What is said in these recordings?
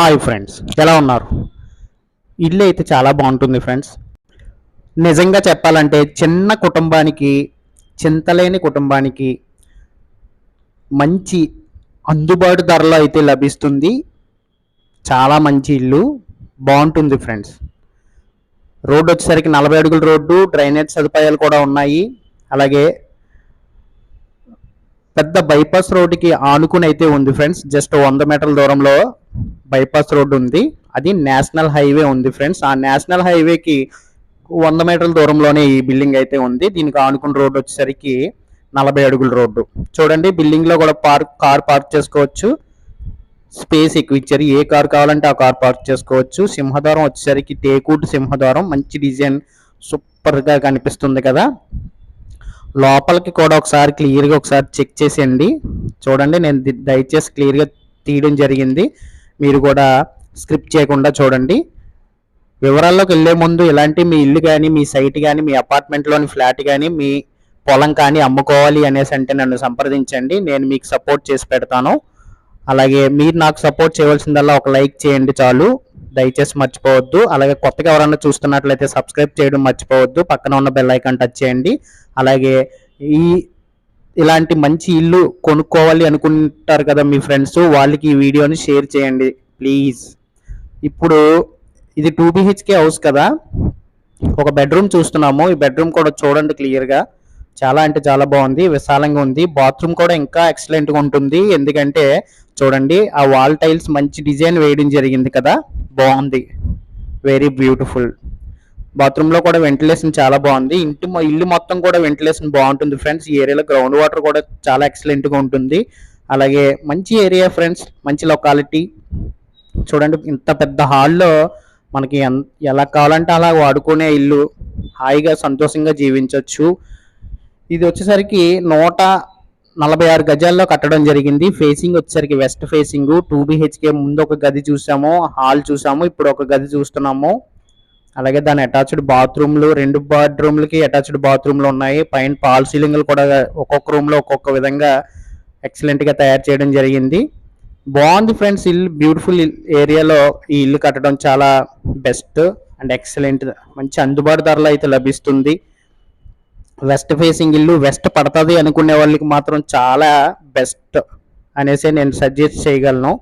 Hi friends ఎలా ఉన్నారు? ఇల్లు అయితే చాలా బాగుంటుంది ఫ్రెండ్స్. నిజంగా చెప్పాలంటే చిన్న కుటుంబానికి చింతలేని కుటుంబానికి మంచి అందుబాటు ధరలో అయితే లభిస్తుంది. చాలా మంచి ఇల్లు బాగుంటుంది ఫ్రెండ్స్. రోడ్డు వచ్చేసరికి నలభై అడుగుల రోడ్డు డ్రైనేజ్ సదుపాయాలు కూడా ఉన్నాయి. అలాగే పెద్ద బైపాస్ రోడ్డుకి ఆనుకుని అయితే ఉంది ఫ్రెండ్స్ జస్ట్ వంద మీటర్ల దూరంలో. బైపాస్ రోడ్డు ఉంది. అది నేషనల్ హైవే ఉంది ఫ్రెండ్స్. ఆ నేషనల్ హైవేకి వంద మీటర్ల దూరంలోనే ఈ బిల్డింగ్ అయితే ఉంది. దీనికి ఆనుకున్న రోడ్డు వచ్చేసరికి నలభై అడుగుల రోడ్డు. చూడండి బిల్డింగ్లో కూడా పార్క్ కార్ పార్క్ చేసుకోవచ్చు. స్పేస్ ఎక్కువ ఇచ్చారు. ఏ కార్ కావాలంటే ఆ కార్ పార్క్ చేసుకోవచ్చు. సింహద్వారం వచ్చేసరికి టేకూట్ సింహద్వారం. మంచి డిజైన్ సూపర్గా కనిపిస్తుంది కదా. లోపలికి కూడా ఒకసారి క్లియర్గా ఒకసారి చెక్ చేసేయండి. చూడండి నేను దయచేసి క్లియర్గా తీయడం జరిగింది. మీరు కూడా స్క్రిప్ట్ చేయకుండా చూడండి. వివరాల్లోకి వెళ్ళే ముందు ఇలాంటి మీ ఇల్లు కానీ మీ సైట్ కానీ మీ అపార్ట్మెంట్లోని ఫ్లాట్ కానీ మీ పొలం కానీ అమ్ముకోవాలి అనేసి అంటే నన్ను సంప్రదించండి. నేను మీకు సపోర్ట్ చేసి పెడతాను. అలాగే మీరు నాకు సపోర్ట్ చేయవలసిందల్లా ఒక లైక్ చేయండి చాలు. దయచేసి మర్చిపోవద్దు. అలాగే కొత్తగా ఎవరైనా చూస్తున్నట్లయితే సబ్స్క్రైబ్ చేయడం మర్చిపోవద్దు. పక్కన ఉన్న బెల్ ఐకాన్ టచ్ చేయండి. అలాగే ఈ ఇలాంటి మంచి ఇల్లు కొనుక్కోవాలి అనుకుంటారు కదా మీ ఫ్రెండ్స్ వాళ్ళకి ఈ వీడియోని షేర్ చేయండి ప్లీజ్. ఇప్పుడు ఇది టూ బిహెచ్కే హౌస్ కదా. ఒక బెడ్రూమ్ చూస్తున్నాము. ఈ బెడ్రూమ్ కూడా చూడండి క్లియర్గా చాలా అంటే చాలా బాగుంది విశాలంగా ఉంది. బాత్రూమ్ కూడా ఇంకా ఎక్సలెంట్గా ఉంటుంది. ఎందుకంటే చూడండి ఆ వాల్ టైల్స్ మంచి డిజైన్ వేయడం జరిగింది కదా. బాగుంది. వెరీ బ్యూటిఫుల్ బాత్రూమ్లో కూడా వెంటిలేషన్ చాలా బాగుంది. ఇంటి ఇల్లు మొత్తం కూడా వెంటిలేషన్ బాగుంటుంది ఫ్రెండ్స్. ఈ ఏరియాలో గ్రౌండ్ వాటర్ కూడా చాలా ఎక్సలెంట్గా ఉంటుంది. అలాగే మంచి ఏరియా ఫ్రెండ్స్ మంచి లొకాలిటీ చూడండి ఇంత పెద్ద హాల్లో మనకి ఎన్- ఎలా కావాలంటే అలా వాడుకునే ఇల్లు. హాయిగా సంతోషంగా జీవించవచ్చు ఇది వచ్చేసరికి నూట నలభై ఆరు గజాల్లో కట్టడం జరిగింది. ఫేసింగ్ వచ్చేసరికి వెస్ట్ ఫేసింగ్ టూ బిహెచ్కే ముందు ఒక గది చూసాము. హాల్ చూసాము. ఇప్పుడు ఒక గది చూస్తున్నాము. అలాగే దాని అటాచ్డ్ బాత్రూమ్లు రెండు బాత్రూమ్లకి అటాచ్డ్ బాత్రూమ్లు ఉన్నాయి. పైన పాల్ సీలింగ్లు కూడా ఒక్కొక్క రూమ్లో ఒక్కొక్క విధంగా ఎక్సలెంట్గా తయారు చేయడం జరిగింది. బాగుంది ఫ్రెండ్స్ ఇల్లు. బ్యూటిఫుల్ ఏరియాలో ఈ ఇల్లు కట్టడం చాలా బెస్ట్ అండ్ ఎక్సలెంట్. మంచి అందుబాటు ధరలో అయితే లభిస్తుంది. వెస్ట్ ఫేసింగ్ ఇల్లు వెస్ట్ పడుతుంది అనుకునే వాళ్ళకి మాత్రం చాలా బెస్ట్ అనేసి నేను సజెస్ట్ చేయగలను.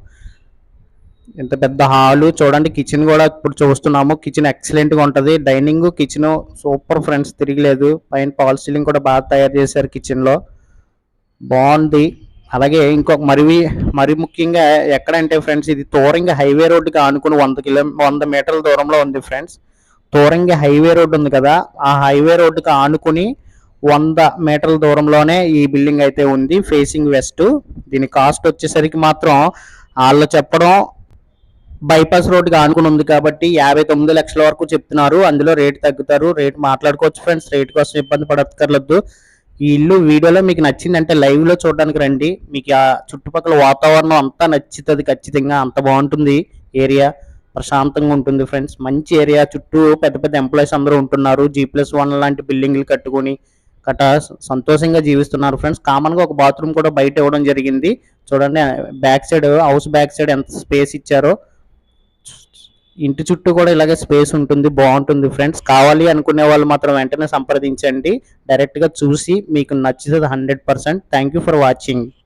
ఇంత పెద్ద హాలు. చూడండి కిచెన్ కూడా ఇప్పుడు చూస్తున్నాము. కిచెన్ ఎక్సలెంట్గా ఉంటుంది. డైనింగ్ కిచెన్ సూపర్ ఫ్రెండ్స్ తిరిగిలేదు. పైన పాల్ సీలింగ్ కూడా బాగా తయారు చేశారు కిచెన్లో బాగుంది. అలాగే ఇంకొక మరి మరి ముఖ్యంగా ఎక్కడంటే ఫ్రెండ్స్ ఇది తోరంగి హైవే రోడ్డుకి ఆనుకుని వంద కిలో వంద మీటర్ల దూరంలో ఉంది ఫ్రెండ్స్ తోరంగి హైవే రోడ్డు ఉంది కదా. ఆ హైవే రోడ్డుకి ఆనుకుని వంద మీటర్ల దూరంలోనే ఈ బిల్డింగ్ అయితే ఉంది ఫేసింగ్ వెస్ట్ దీని కాస్ట్ వచ్చేసరికి మాత్రం వాళ్ళు చెప్పడం బైపాస్ రోడ్డుకి ఆనుకుని ఉంది కాబట్టి యాభై తొమ్మిది లక్షల వరకు చెప్తున్నారు. అందులో రేట్ తగ్గుతారు. రేట్ మాట్లాడుకోవచ్చు ఫ్రెండ్స్ రేట్ కోసం ఇబ్బంది పడక్కర్లేదు. ఈ ఇల్లు వీడియోలో మీకు నచ్చిందంటే లైవ్లో చూడడానికి రండి. మీకు ఆ చుట్టుపక్కల వాతావరణం అంతా నచ్చుతుంది ఖచ్చితంగా. అంత బాగుంటుంది ఏరియా. ప్రశాంతంగా ఉంటుంది ఫ్రెండ్స్ మంచి ఏరియా. చుట్టూ పెద్ద పెద్ద ఎంప్లాయీస్ అందరూ ఉంటున్నారు. జీ ప్లస్ వన్ లాంటి బిల్డింగ్లు కట్టుకొని కట సంతోషంగా జీవిస్తున్నారు ఫ్రెండ్స్ కామన్గా ఒక బాత్రూమ్ కూడా బయట ఇవ్వడం జరిగింది. చూడండి back side house back side ఎంత స్పేస్ ఇచ్చారో. ఇంటి చుట్టూ కూడా ఇలాగే స్పేస్ ఉంటుంది బాగుంటుంది ఫ్రెండ్స్. కావాలి అనుకునే వాళ్ళు మాత్రం వెంటనే సంప్రదించండి. డైరెక్ట్గా చూసి మీకు నచ్చుతుంది hundred percent. Thank you for watching.